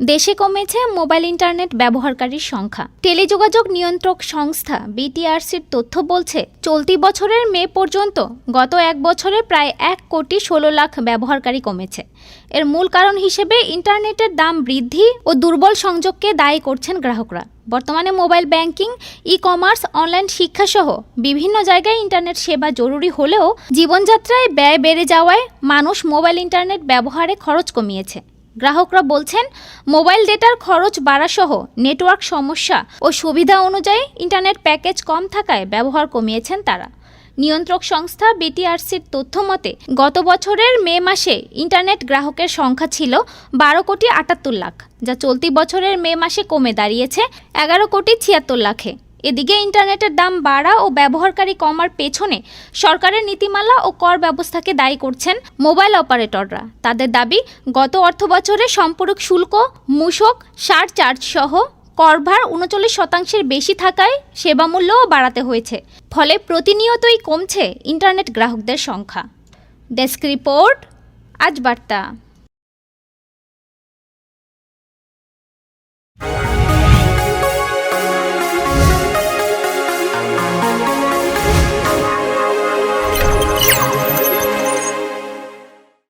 দেশে কমেছে mobile internet ব্যবহারকারীর সংখ্যা। টেলিযোগাযোগ নিয়ন্ত্রক সংস্থা বিটিআরসির তথ্য বলছে, চলতি বছরের মে পর্যন্ত গত এক বছরে প্রায় এক কোটি ষোলো লাখ ব্যবহারকারী কমেছে। এর মূল কারণ হিসেবে ইন্টারনেটের দাম বৃদ্ধি ও দুর্বল সংযোগকে দায়ী করছেন গ্রাহকরা। বর্তমানে mobile banking e commerce online শিক্ষাসহ বিভিন্ন জায়গায় ইন্টারনেট সেবা জরুরি হলেও জীবনযাত্রায় ব্যয় বেড়ে যাওয়ায় মানুষ মোবাইল ইন্টারনেট ব্যবহারে খরচ কমিয়েছে। গ্রাহকরা বলছেন, মোবাইল ডেটার খরচ বাড়াসহ নেটওয়ার্ক সমস্যা ও সুবিধা অনুযায়ী ইন্টারনেট প্যাকেজ কম থাকায় ব্যবহার কমিয়েছেন তারা। নিয়ন্ত্রক সংস্থা বিটিআরসির তথ্য মতে, গত বছরের মে মাসে ইন্টারনেট গ্রাহকের সংখ্যা ছিল বারো কোটি আটাত্তর লাখ, যা চলতি বছরের মে মাসে কমে দাঁড়িয়েছে এগারো কোটি ছিয়াত্তর লাখে। এদিকে ইন্টারনেটের দাম বাড়া ও ব্যবহারকারী কমার পেছনে সরকারের নীতিমালা ও কর ব্যবস্থাকে দায়ী করছেন মোবাইল অপারেটররা। তাদের দাবি, গত অর্থবছরে সম্পূরক শুল্ক, মূসক, সার চার্জ সহ করভার উনচল্লিশ শতাংশের বেশি থাকায় সেবা মূল্যও বাড়াতে হয়েছে। ফলে প্রতিনিয়তই কমছে ইন্টারনেট গ্রাহকদের সংখ্যা। ডেস্ক রিপোর্ট, আজ বার্তা।